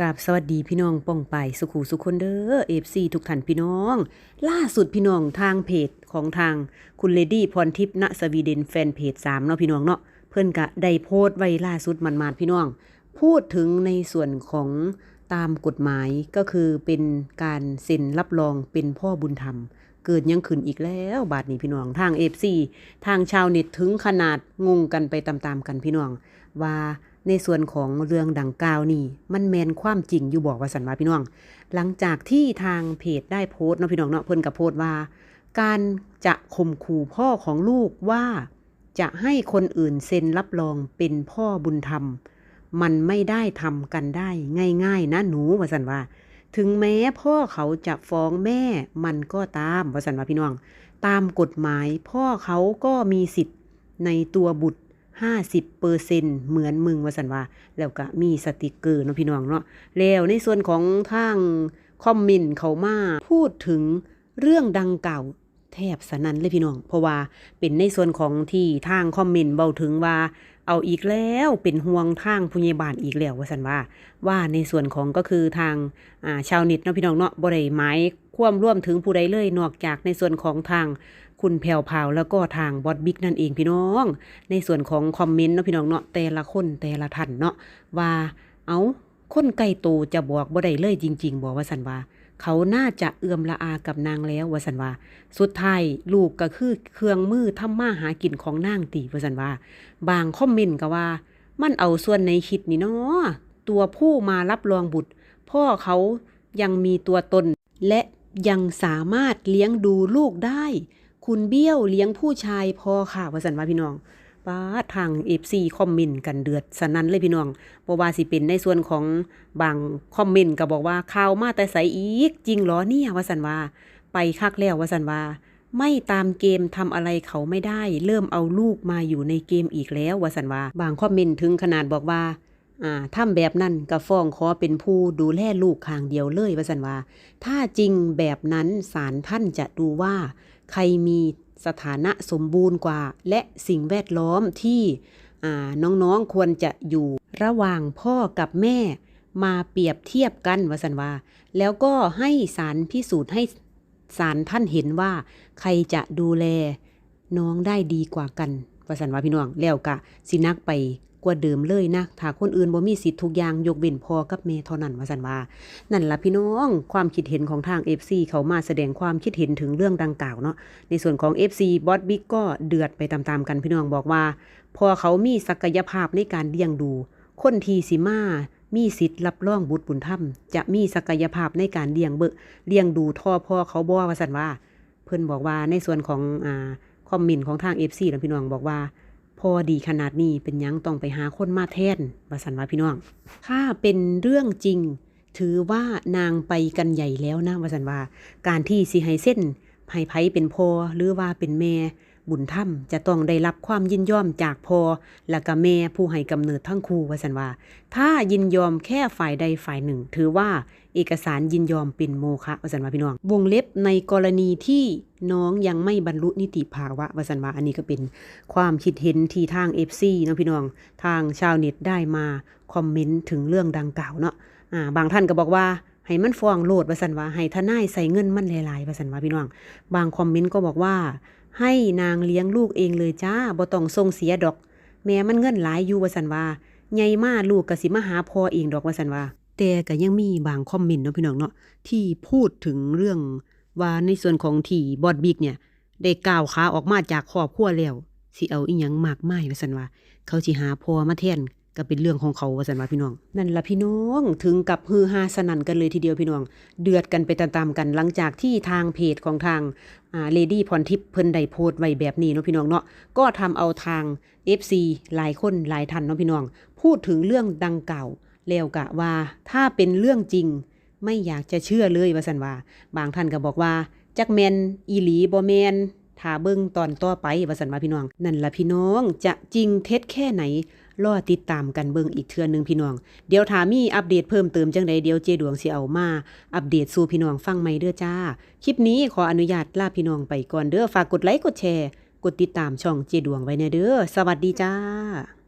กับสวัสดีพี่น้องป้องไปสุขูสุคนเด้อเอฟซีทุกท่านพี่น้อง ล่าสุดพี่น้องทางเพจของทางคุณเลดี้พรทิพย์ณสวีเดนแฟนเพจ3เนาะพี่น้องเนาะเพื่อนกะได้โพสต์ไว้ล่าสุดมันมาพี่น้อง พูดถึงในส่วนของตามกฎหมายก็คือเป็นการเซ็นรับรองเป็นพ่อบุญธรรม เกิดยังขึ้นอีกแล้วบาดนี้พี่น้องทางเอฟซีทางชาวเน็ตถึงขนาดงงกันไปตามๆกันพี่น้องว่า ในส่วนของเรื่องดังกล่าวนี่มันแมนความจริงอยู่บอกว่าสันว่าพี่น้อง หลังจากที่ทางเพจได้โพสต์เนาะพี่น้องเนาะเพิ่นกับโพสต์ว่า การจะข่มขู่พ่อของลูกว่า จะให้คนอื่นเซ็นรับรองเป็นพ่อบุญธรรม มันไม่ได้ทำกันได้ง่ายๆ นะหนูว่าสันว่า ถึงแม้พ่อเขาจะฟ้องแม่มันก็ตามว่าสันว่าพี่น้อง ตามกฎหมายพ่อเขาก็มีสิทธิ์ในตัวบุตร 50เปอร์เซ็นเหมือนมึงว่าสันว่า แล้วก็มีสติกเกอร์เนาะพี่น้องเนาะแล้วในส่วนของทางคอมเมนต์เขามาพูดถึงเรื่องดังกล่าว แทบสนั่นเลยพี่น้อง เพราะว่าเป็นในส่วนของที่ทางคอมเมนต์เบาถึงว่า เอาอีกแล้วเป็นห่วงทางผู้ใหญ่บ้านอีกแล้วว่าสันว่า ว่าในส่วนของก็คือทางาชาวเน็ตเนาะพี่น้องเนาะบ่ได้ควมร่วมถึงผู้ใดเลยนอกจากในส่วนของทางคุณแพรวพาวแล้วก็ทางบอสบิ๊กนั่นเองพี่น้อง ในส่วนของคอมเมนต์เนาะพี่น้องเนาะแต่ละคนแต่ละท่านเนาะว่าเอาคนไกลตัวจะบอกบ่ได้เลยจริง ๆ บอกว่าสันว่า เขาน่าจะเอื้อมละอากับนางแล้ววสันว่าสุดท้ายลูกก็คือเครื่องมือทำมาหากินของนางตีวสันว่า บางคอมเมนต์ก็ว่า มันเอาส่วนในคิดนี่เนาะตัวผู้มารับรองบุตร พ่อเขายังมีตัวตน และยังสามารถเลี้ยงดูลูกได้ คุณเบี้ยวเลี้ยงผู้ชายพอค่ะวสันว่าพี่น้อง ป้าทางเอฟซีคอมเมนต์กันเดือดสนั่นเลยพี่น้องบ่ว่าสิเป็นในส่วนของบางคอมเมนต์ก็บอกว่าข่าวมาแต่ใสอีก จริงเหรอเนี่ยว่าสันว่า ไปคักแล้วว่าสันว่า ไม่ตามเกมทำอะไรเขาไม่ได้ เริ่มเอาลูกมาอยู่ในเกมอีกแล้วว่าสันว่า บางคอมเมนต์ถึงขนาดบอกว่าอ่าทำแบบนั้นก็ฟ้องขอเป็นผู้ดูแลลูกข้างเดียวเลยว่าสันว่า ถ้าจริงแบบนั้นศาลท่านจะดูว่า ใครมี สถานะสมบูรณ์กว่า และสิ่งแวดล้อมที่น้องๆควรจะอยู่ระหว่างพ่อกับแม่ มาเปรียบเทียบกันว่าสันวา แล้วก็ให้สารพิสูจน์ให้สารท่านเห็นว่า ใครจะดูแลน้องได้ดีกว่ากัน ว่าสันว่าพี่น้องแล้วกะสินักไปกว่าเดิมเลยนะถ้าคนอื่นบ่มีสิทธิ์ทุกอย่างยกเว้นพอกับแม่เท่านั้นว่าสันว่า นั่นละพี่น้องความคิดเห็นของทาง FC เขามาแสดงความคิดเห็นถึงเรื่องดังกล่าวเนาะในส่วนของ FC บอสบิ๊กก็เดือดไปตามๆกันพี่น้องบอกว่า พอเขามีศักยภาพในการเลี้ยงดู คนทีสิมามีสิทธิ์รับรองบุตรบุญธรรม จะมีศักยภาพในการเลี้ยงเบอเลี้ยงดูท่อพ่อเขาบ่ว่าสันว่า เพิ่อนบอกว่าในส่วนของอ่า คอมเมนต์ของทาง FC นะพี่น้องบอกว่า พอดีขนาดนี้เป็นยังต้องไปหาคนมาแทนวาสันว่าพี่น้อง ถ้าเป็นเรื่องจริง ถือว่านางไปกันใหญ่แล้วนะวาสันว่า การที่สิไฮเส้นไพไพเป็นพอหรือว่าเป็นแม่ บุญธรรมจะต้องได้รับความยินยอมจากพอและก็แม่ผู้ให้กำเนิดทั้งคู่ว่าสันว่า ถ้ายินยอมแค่ฝ่ายใดฝ่ายหนึ่ง ถือว่าเอกสารยินยอมเป็นโมฆะว่าสันว่าพี่น้อง วงเล็บในกรณีที่น้องยังไม่บรรลุนิติภาวะว่าสันว่าอันนี้ก็เป็นความคิดเห็นที่ทาง FC เนาะพี่น้อง ทางชาวเน็ตได้มาคอมเมนต์ถึงเรื่องดังกล่าวเนาะอ่าบางท่านก็บอกว่าให้มันฟ้องโลดว่าสันว่าให้ทนายใส่เงินมันหลายๆว่าสันว่าพี่น้อง บางคอมเมนต์ก็บอกว่า ให้นางเลี้ยงลูกเองเลยจ้าบ่ต้องส่งเสียดอก แม่มันเงินหลายอยู่ว่าสันว่าใหญ่มาลูกก็สิมาหาพ่อเองดอกว่าสันว่า แต่ก็ยังมีบางคอมเมนต์เนาะพี่น้องเนาะที่พูดถึงเรื่องว่าในส่วนของที่บอดบิ๊กเนี่ย ได้ก้าวขาออกมาจากครอบครัวแล้วสิเอาอีหยังมากมายว่าสันว่า เขาสิหาพ่อมาแทน ก็เป็นเรื่องของเขาว่าสันว่าพี่น้อง นั่นละพี่น้องถึงกับฮือฮาสนั่นกันเลยทีเดียวพี่น้อง เดือดกันไปตามๆกันหลังจากที่ทางเพจของทางเลดี้พรทิพย์เพิ่นได้โพสต์ไว้แบบนี้เนาะพี่น้องเนาะก็ทำเอาทาง FC หลายคนหลายท่านเนาะพี่น้อง พูดถึงเรื่องดังเก่าแล้วกะว่าถ้าเป็นเรื่องจริง ไม่อยากจะเชื่อเลยว่าสันว่า บางท่านก็บอกว่าจักแมนอีหลีบ่แมน ถ้าเบิ่งตอนต่อไปว่าสันว่าพี่น้อง นั่นละพี่น้องจะจริงเท็จแค่ไหนรอติดตามกันเบิ่งอีกเทื่อหนึงพี่น้อง เดี๋ยวถามีอัปเดตเพิ่มเติมจังใดเดี๋ยวเจดวงสิเอามาอัปเดตสู่พี่น้องฟังไหมเด้อจ้า คลิปนี้ขออนุญาตลาพี่น้องไปก่อนเด้อฝากกดไลค์กดแชร์ กดติดตามช่องเจดวงไว้แน่เด้อสวัสดีจ้า